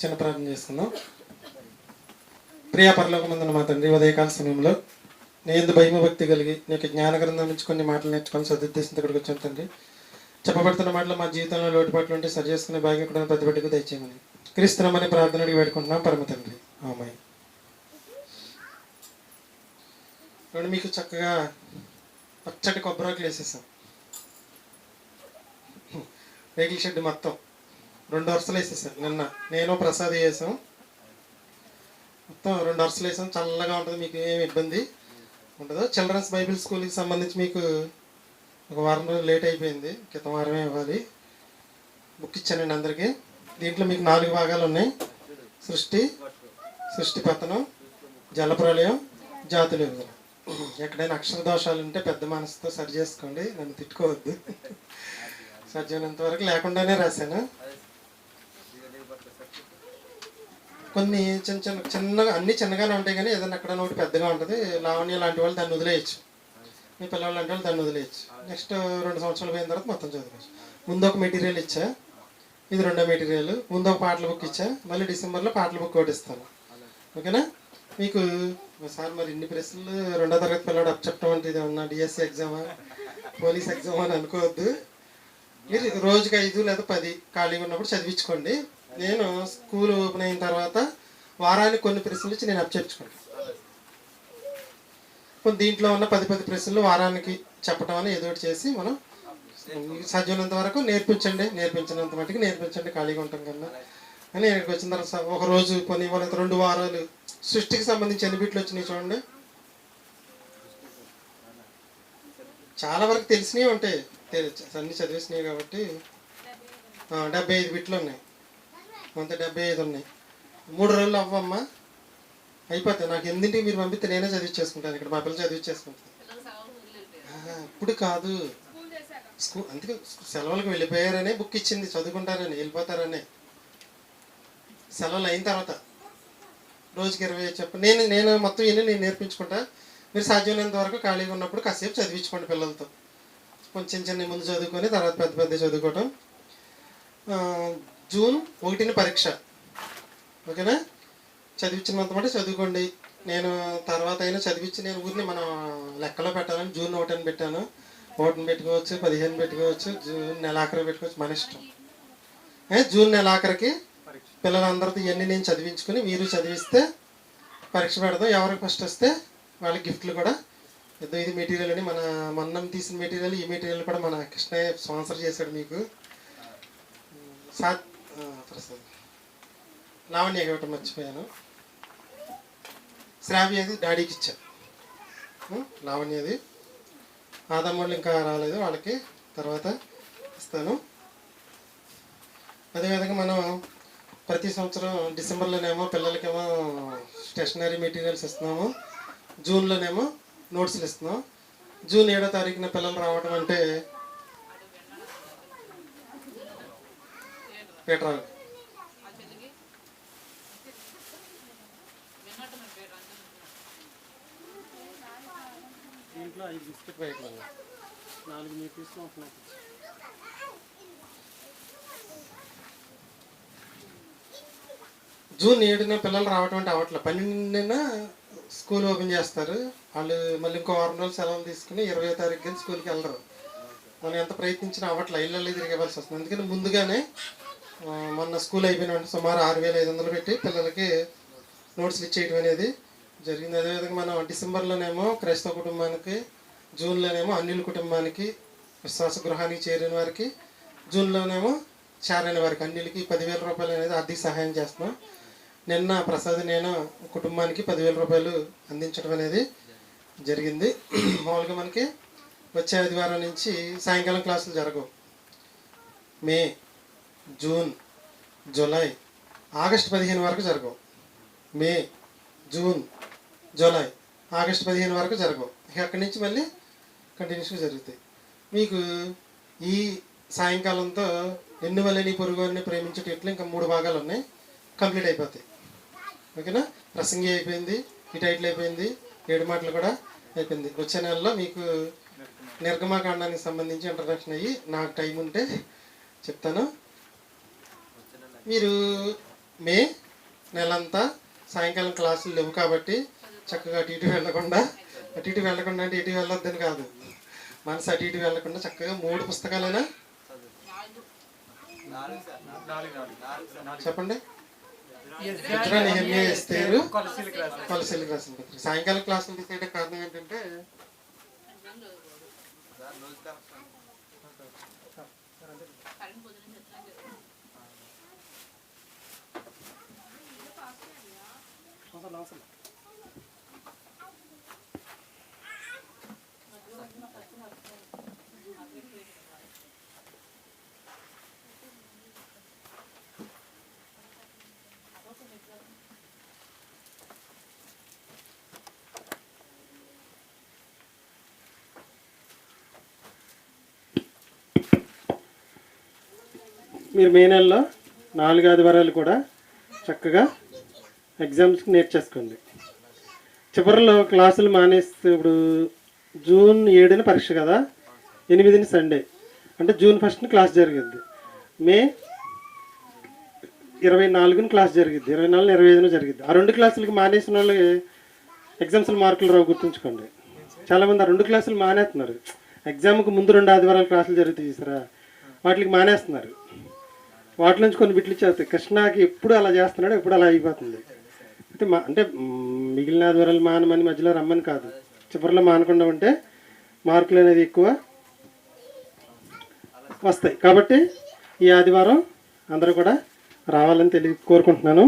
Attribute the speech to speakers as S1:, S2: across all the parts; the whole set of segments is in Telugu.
S1: చిన్న ప్రార్థన చేసుకుందాం. ప్రియా పరలోకమందున మా తండ్రి ఉదయకాల సమయంలో నేను భయమ భక్తి కలిగి నీకు జ్ఞాన గ్రంథం నుంచి కొన్ని మాటలు నేర్చుకొని సదుద్దేశంతో ఇక్కడికి వచ్చాను తండ్రి. చెప్పబడుతున్న మాటలు మా జీవితంలో లోటుపాట్లు ఉంటే సరి చేసుకునే భాగ్యం కూడా ప్రతి బిడ్డకు దయచేయమని క్రీస్తునామని ప్రార్థన అడిగి వేడుకుంటున్నాం. పరమ తండ్రి. ఆమాయి రెండు మీకు చక్కగా పచ్చటి కొబ్బరాకులు వేసేసాం. రేకుల షెడ్ మొత్తం. రెండు వరుసలు వేసేసాను నిన్న. నేను ప్రసాద్ వేసాం. మొత్తం రెండు వరుసలు వేసాం. చల్లగా ఉంటుంది మీకు ఏమి ఇబ్బంది ఉండదు. చిల్డ్రన్స్ బైబిల్ స్కూల్కి సంబంధించి మీకు ఒక వారం రోజులు లేట్ అయిపోయింది. క్రితం వారమే ఇవ్వాలి. బుక్ ఇచ్చానండి అందరికీ. దీంట్లో మీకు నాలుగు భాగాలు ఉన్నాయి. సృష్టి సృష్టి పతనం జలప్రలయం జాతుల విభజన. ఎక్కడైనా అక్షర దోషాలు ఉంటే పెద్ద మనసుతో సరి చేసుకోండి. నన్ను తిట్టుకోవద్దు. సాధ్యమైనంత వరకు లేకుండానే రాశాను. కొన్ని చిన్న చిన్న చిన్నగా అన్ని చిన్నగానే ఉంటాయి కానీ ఏదైనా అక్కడ ఒకటి పెద్దగా ఉంటుంది. లావణ్య లాంటి వాళ్ళు దాన్ని వదిలేయచ్చు. మీ పిల్లలు లాంటి వాళ్ళు దాన్ని వదిలేయచ్చు. నెక్స్ట్ రెండు సంవత్సరాలు పోయిన తర్వాత మొత్తం చదివచ్చు ముందు ఒక మెటీరియల్ ఇచ్చా. ఇది రెండో మెటీరియల్. ముందు ఒక పాటల బుక్ ఇచ్చా. మళ్ళీ డిసెంబర్లో పాటల బుక్ ఒకటి ఇస్తాను. ఓకేనా? మీకు సార్ మరి ఇన్ని ప్రశ్నలు రెండో తరగతి పిల్లడు అప్ చెప్పడం అంటే ఇది ఏమన్నా డిఎస్సి ఎగ్జామా? పోలీస్ ఎగ్జామా అని అనుకోవద్దు. మీరు రోజుకి ఐదు లేదా పది ఖాళీగా ఉన్నప్పుడు చదివించుకోండి. నేను స్కూల్ ఓపెన్ అయిన తర్వాత వారానికి కొన్ని ప్రశ్నలు ఇచ్చి నేను అప్పచెప్పుకుంటాను కొన్ని దీంట్లో ఉన్న పది పది ప్రశ్నలు వారానికి చెప్పడం అని ఏదో చేసి మనం సాధ్యమైనంత వరకు నేర్పించండి నేర్పించినంత మట్టుకు నేర్పించండి ఖాళీగా ఉంటాం కదా అని ఇక్కడికి వచ్చిన తర్వాత ఒక రోజు కొన్ని వాళ్ళ రెండు వారాలు. సృష్టికి సంబంధించి ఎన్ని బిట్లు వచ్చినాయి చూడండి. చాలా వరకు తెలిసినవి ఉంటాయి. అన్నీ అన్ని చదివేసినాయి కాబట్టి. డెబ్బై ఐదు బిట్లు ఉన్నాయి. అంత డెబ్బై ఐదు ఉన్నాయి. మూడు రోజులు అవ్వమ్మా. అయిపోతాయి. నాకు ఎన్నింటికి మీరు పంపిస్తే నేనే చదివించేసుకుంటాను ఇక్కడ మా పిల్లలు చదివించేసుకుంటాను ఇప్పుడు కాదు. స్కూల్ అందుకే సెలవులకు వెళ్ళిపోయారనే బుక్ ఇచ్చింది. చదువుకుంటారని వెళ్ళిపోతారని. సెలవులు అయిన తర్వాత రోజుకి ఇరవై చెప్పు నేను నేను మొత్తం ఇన్ని నేను నేర్పించుకుంటా. మీరు సాధ్యమైనంత వరకు ఖాళీగా ఉన్నప్పుడు కాసేపు చదివించుకోండి పిల్లలతో. కొంచెం చిన్న ముందు చదువుకొని తర్వాత పెద్ద పెద్ద చదువుకోవటం. జూన్ ఒకటిన పరీక్ష. ఓకేనా? చదివించినంత మటు చదువుకోండి. నేను తర్వాత అయినా చదివించి నేను ఊరిని మనం లెక్కలో పెట్టాలని జూన్ ఒకటిని పెట్టాను. ఒకటిని పెట్టుకోవచ్చు పదిహేను పెట్టుకోవచ్చు జూన్ నెలాఖరు పెట్టుకోవచ్చు మన ఇష్టం. జూన్ నెలాఖరికి పిల్లలందరితో ఇవన్నీ నేను చదివించుకుని మీరు చదివిస్తే పరీక్ష పెడదాం. ఎవరికి ఫస్ట్ వస్తే వాళ్ళకి గిఫ్ట్లు కూడా. ఇదో ఇది మెటీరియల్ అని మన మన్నం తీసిన మెటీరియల్ ఈ మెటీరియల్ కూడా మన కృష్ణయ్య స్పాన్సర్ చేశాడు మీకు. సా ప్రసాద్ లావణ్య ఇవ్వటం మర్చిపోయాను. శ్రావ్య అది డాడీకి ఇచ్చాను. ఉం, లావణ్యది ఆదమ్మోళ్ళు ఇంకా రాలేదు వాళ్ళకి తర్వాత ఇస్తాను. అదేవిధంగా మనం ప్రతి సంవత్సరం డిసెంబర్లోనేమో పిల్లలకేమో స్టేషనరీ మెటీరియల్స్ ఇస్తున్నాము. జూన్లోనేమో నోట్స్లు ఇస్తున్నాం. జూన్ ఏడో తారీఖున పిల్లలు రావడం అంటే పీటరావు దీంట్లో ఐదు బిస్కెట్ ప్యాకెట్లు నాలుగు మీరు తీసుకుని ఒక నాకు జూన్ ఏడున పిల్లలు రావటం అంటే అవట్లే పన్నెండున స్కూల్ ఓపెన్ చేస్తారు. వాళ్ళు మళ్ళీ ఇంకో వారం రోజులు సెలవులు తీసుకుని ఇరవై తారీఖు స్కూల్కి వెళ్ళరు. మనం ఎంత ప్రయత్నించినా అవ్వట్లే. ఇళ్ళల్లో తిరిగేవాల్సి వస్తుంది. అందుకని ముందుగానే మొన్న స్కూల్ అయిపోయిన సుమారు ఆరు వేల ఐదు వందలు పెట్టి పిల్లలకి నోట్స్లు ఇచ్చేయడం అనేది జరిగింది. అదేవిధంగా మనం డిసెంబర్లోనేమో క్రైస్తవ కుటుంబానికి జూన్లోనేమో అన్యుల కుటుంబానికి విశ్వాస గృహానికి చేరిన వారికి జూన్లోనేమో చేరని వారికి అన్నిలకి పదివేల రూపాయలు అనేది ఆర్థిక సహాయం చేస్తున్నాం. నిన్న ప్రసాద్ నేను కుటుంబానికి పదివేల రూపాయలు అందించడం అనేది జరిగింది. మామూలుగా మనకి వచ్చే ఆదివారం నుంచి సాయంకాలం క్లాసులు జరగవు. మే జూన్ జూలై ఆగస్ట్ పదిహేను వరకు జరగవు. మే జూన్ జూలై ఆగస్టు పదిహేను వరకు జరగవు. ఇక అక్కడి నుంచి మళ్ళీ కంటిన్యూస్గా జరుగుతాయి. మీకు ఈ సాయంకాలంతో ఎన్ని వల్లని పొరుగుని ప్రేమించేటట్లు ఇంకా మూడు భాగాలు ఉన్నాయి. కంప్లీట్ అయిపోతాయి. ఓకేనా? ప్రసంగి అయిపోయింది ఈ టైటిల్ అయిపోయింది ఏడు మాటలు కూడా అయిపోయింది. వచ్చే నెలలో మీకు నిర్గమాకాండానికి సంబంధించి ఇంట్రడక్షన్ అయ్యి నాకు టైం ఉంటే చెప్తాను. మీరు మే నెలంతా సాయంకాలం క్లాసులు లేవు కాబట్టి చక్కగా అటు ఇటు వెళ్ళకుండా అటు ఇటు వెళ్ళకుండా అంటే ఇటు వెళ్ళొద్దని కాదు. మనసు అటు ఇటు వెళ్ళకుండా చక్కగా మూడు పుస్తకాలైనా? చెప్పండి. ఇస్తారు సాయంకాలం క్లాసులు తీసేయడం కారణం ఏంటంటే మీరు మే నెలలో నాలుగు ఆదివారాలు కూడా చక్కగా ఎగ్జామ్స్కి నేర్చేసుకోండి. చివరిలో క్లాసులు మానేస్తే ఇప్పుడు జూన్ ఏడున పరీక్ష కదా ఎనిమిదిని సండే. అంటే జూన్ ఫస్ట్ని క్లాస్ జరిగింది మే ఇరవై నాలుగున క్లాస్ జరిగింది ఇరవై నాలుగు ఇరవై ఐదున జరిగింది ఆ రెండు క్లాసులకి మానేసిన వాళ్ళకి ఎగ్జామ్స్లో మార్కులు రావు గుర్తుంచుకోండి. చాలామంది ఆ రెండు క్లాసులు మానేస్తున్నారు. ఎగ్జామ్కి ముందు రెండు ఆదివారాలు క్లాసులు జరుగుతాయి చూసారా? వాటికి మానేస్తున్నారు. వాటి నుంచి కొన్ని బిట్లు చేస్తాయి. కృష్ణాకి ఎప్పుడు అలా చేస్తున్నాడు ఎప్పుడు అలా అయిపోతుంది. అయితే మా అంటే మిగిలిన ఆదివారాలు మానమని మధ్యలో రమ్మని కాదు. చివరిలో మానకుండా ఉంటే మార్కులు అనేది ఎక్కువ వస్తాయి. కాబట్టి ఈ ఆదివారం అందరూ కూడా రావాలని తెలియ కోరుకుంటున్నాను.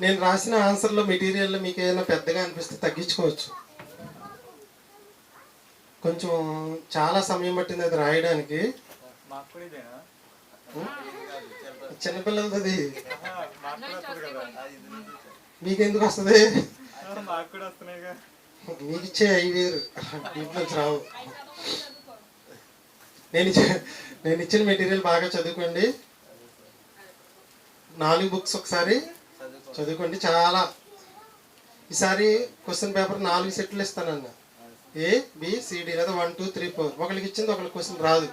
S1: నేను రాసిన ఆన్సర్లో మెటీరియల్ మీకు ఏదైనా పెద్దగా అనిపిస్తే తగ్గించుకోవచ్చు. కొంచెం చాలా సమయం పట్టింది అది రాయడానికి. చిన్నపిల్లలది మీకెందుకు వస్తుంది
S2: మాకు కూడా వస్తున్నాయిగా.
S1: మీకు ఇచ్చే అవి వేరు ఇంట్లో నుంచి రావు. నేను ఇచ్చే నేను ఇచ్చిన మెటీరియల్ బాగా చదువుకోండి. నాలుగు బుక్స్ ఒకసారి. చదువుకోండి చాలా. ఈసారి క్వశ్చన్ పేపర్ నాలుగు సెట్లు ఇస్తానన్న. ఏ బి సిడి లేదా వన్ టూ త్రీ ఫోర్. ఒకరికి ఇచ్చింది ఒకరికి క్వశ్చన్ రాదు.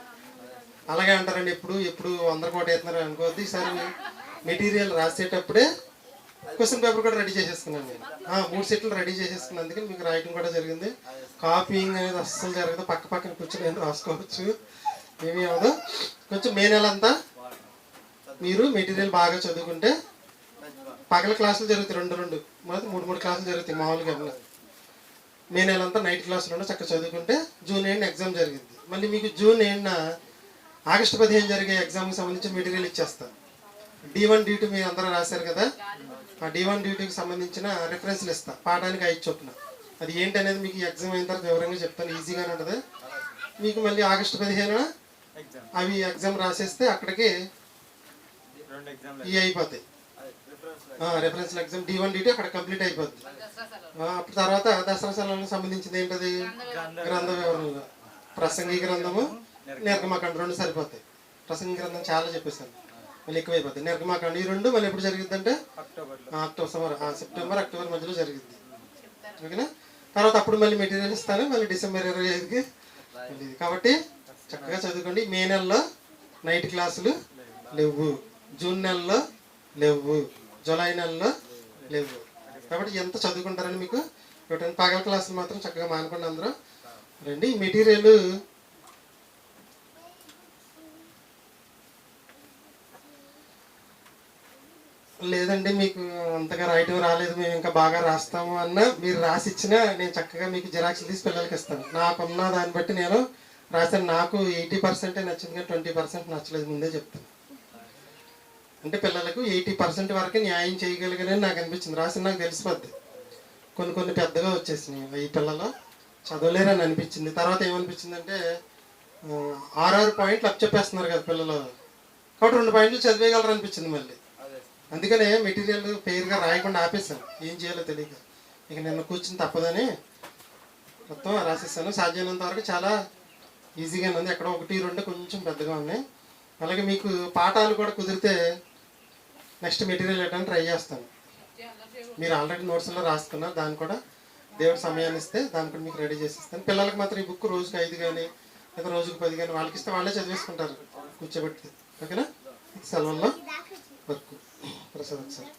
S1: అలాగే అంటారండి ఎప్పుడు ఎప్పుడు అందరు కోట వేస్తున్నారు అనుకోవద్దు. ఈసారి మెటీరియల్ రాసేటప్పుడే క్వశ్చన్ పేపర్ కూడా రెడీ చేసేసుకున్నాను నేను. మూడు సెట్లు రెడీ చేసేసుకున్నాను అందుకని మీకు రాయటం కూడా జరిగింది. కాపీయింగ్ అనేది అస్సలు జరగదు. పక్క పక్కన కూర్చొని నేను రాసుకోవచ్చు. ఏమీ అవదు కొంచెం మే నెల అంతా మీరు మెటీరియల్ బాగా చదువుకుంటే పగల క్లాసులు జరుగుతాయి రెండు రెండు. మొదటి మూడు మూడు క్లాసులు జరుగుతాయి మామూలుగా మే నెలంతా నైట్ క్లాసులు చక్కగా చదువుకుంటే జూన్ ఏడున ఎగ్జామ్ జరిగింది. మళ్ళీ మీకు జూన్ ఏడున ఆగస్టు పదిహేను జరిగే ఎగ్జామ్కి సంబంధించిన మెటీరియల్ ఇచ్చేస్తాను డి వన్ డి టూ మీరు అందరూ రాశారు కదా? ఆ డి వన్ డి టూకి సంబంధించిన రెఫరెన్స్లు ఇస్తా. పాఠానికి ఐదు చొప్పున. అది ఏంటి అనేది మీకు ఎగ్జామ్ అయిన తర్వాత వివరంగా చెప్తాను. ఈజీగానే ఉంటుంది. మీకు మళ్ళీ ఆగస్టు
S2: ఎగ్జామ్
S1: అవి ఎగ్జామ్ రాసేస్తే అక్కడికి ఈ అయిపోతాయి. Reference exam D one D two అక్కడ కంప్లీట్ అయిపోద్ది. తర్వాత దసరా సెలవులకు సంబంధించింది ఏంటది? గ్రంథ వివరణలు ప్రసంగి గ్రంథము నిర్గమాకాండ రెండు సరిపోతాయి. ప్రసంగి గ్రంథం చాలా చెప్పేశాను మళ్ళీ ఎక్కువ అయిపోతాయి నిర్గమాకాండ ఈ రెండు మళ్ళీ ఎప్పుడు జరిగింది అంటే అక్టోబర్ ఆ, సెప్టెంబర్ అక్టోబర్ మధ్యలో జరిగింది ఓకేనా? తర్వాత అప్పుడు మళ్ళీ మెటీరియల్ ఇస్తాను. మళ్ళీ డిసెంబర్ ఇరవై ఐదుకి. కాబట్టి చక్కగా చదువుకోండి. మే నెలలో నైట్ క్లాసులు లేవు. జూన్ నెలలో లేవు. జూలై నెలలో లేవు. కాబట్టి ఎంత చదువుకుంటారని మీకు ఇవ్వటానికి పగల క్లాసులు మాత్రం చక్కగా మానుకోండి అందరూ. రండి. ఈ మెటీరియల్ లేదండి మీకు అంతగా రాయటం రాలేదు. మేము ఇంకా బాగా రాస్తాము అన్న మీరు రాసి ఇచ్చినా నేను చక్కగా మీకు జిరాక్స్ తీసి పిల్లలకి ఇస్తాను. నాకున్న దాన్ని బట్టి నేను రాశాను. నాకు ఎయిటీ పర్సెంటే నచ్చింది కానీ ట్వంటీ పర్సెంట్ నచ్చలేదు. ముందే చెప్తాను. అంటే పిల్లలకు ఎయిటీ పర్సెంట్ వరకు న్యాయం చేయగలిగానని నాకు అనిపించింది. రాసిన నాకు తెలిసిపోద్ది కొన్ని కొన్ని పెద్దగా వచ్చేసినాయి. ఈ పిల్లలు చదవలేరని అనిపించింది. తర్వాత ఏమనిపించింది అంటే ఆరు పాయింట్లు అప్ చెప్పేస్తున్నారు కదా పిల్లలు. కాబట్టి రెండు పాయింట్లు చదివేయగలరు అనిపించింది మళ్ళీ. అందుకనే మెటీరియల్ ఫెయిర్గా రాయకుండా ఆపేసాను ఏం చేయాలో తెలియక. ఇక నిన్న కూర్చుని తప్పదని మొత్తం రాసేసాను. సాధ్యమైనంత వరకు చాలా ఈజీగానే ఉంది. ఎక్కడ ఒకటి రెండు కొంచెం పెద్దగా ఉన్నాయి. అలాగే మీకు పాఠాలు కూడా కుదిరితే నెక్స్ట్ మెటీరియల్ ఇవ్వడానికి ట్రై చేస్తాను. మీరు ఆల్రెడీ నోట్స్లో రాసుకున్నారు దాన్ని కూడా దేవుడు సమయాన్ని ఇస్తే దాన్ని కూడా మీకు రెడీ చేసిస్తాను. పిల్లలకు పిల్లలకి మాత్రం ఈ బుక్ రోజుకి ఐదు కానీ లేదా రోజుకి పది కానీ వాళ్ళకి ఇస్తే వాళ్ళే చదివేసుకుంటారు కూర్చోబెట్టి. ఓకేనా? సెలవుల్లో వర్క్. ప్రసాద్ సార్.